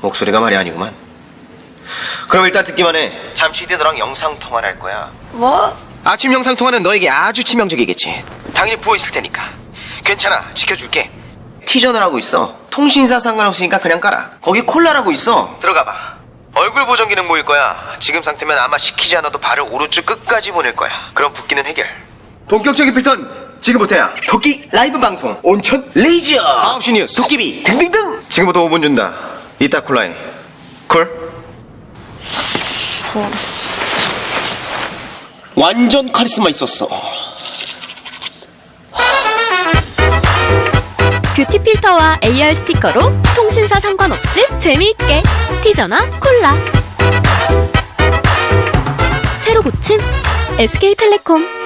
목소리가 말이 아니구만. 그럼 일단 듣기만 해. 잠시 뒤에 너랑 영상 통화를 할 거야. 뭐? 아침 영상 통화는 너에게 아주 치명적이겠지. 당연히 부어 있을 테니까. 괜찮아, 지켜줄게. 티전을 하고 있어. 통신사 상관없으니까 그냥 깔아. 거기 콜라라고 있어. 들어가 봐. 얼굴 보정 기능 보일 거야. 지금 상태면 아마 시키지 않아도 발을 오른쪽 끝까지 보낼 거야. 그럼 붓기는 해결. 본격적인 패턴 지금부터야. 도끼 라이브 방송. 온천 레이저. 9시 뉴스. 도끼비 등등등. 지금부터 5분 준다. 이따 콜라해. 콜. 완전 카리스마 있었어. 뷰티 필터와 AR 스티커로 통신사 상관없이 재미있게 티저나 콜라 새로 고침 SK텔레콤